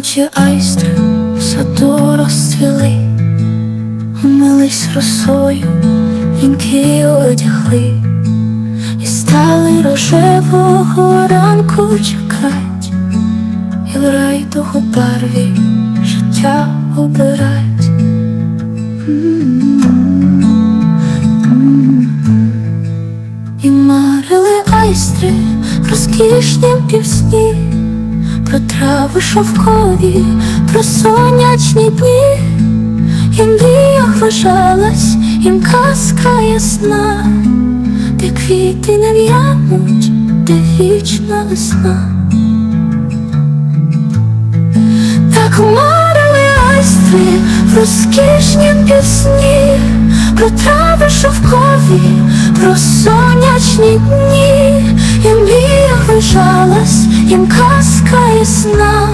Очі айстри в саду розцвіли, умились росою, вінки одягли, і стали рожевого ранку чекать, і в райдугу барві життя обирать. І айстри розкішні пісні про трави шовкові, про сонячні дні, і мрія вважалась, їм казка ясна, де квіти не в'януть, де вічна весна. Так марили айстри в розкішні пісні, про трави шовкові, про сонячні дні, і вважалась, їм казка ясна,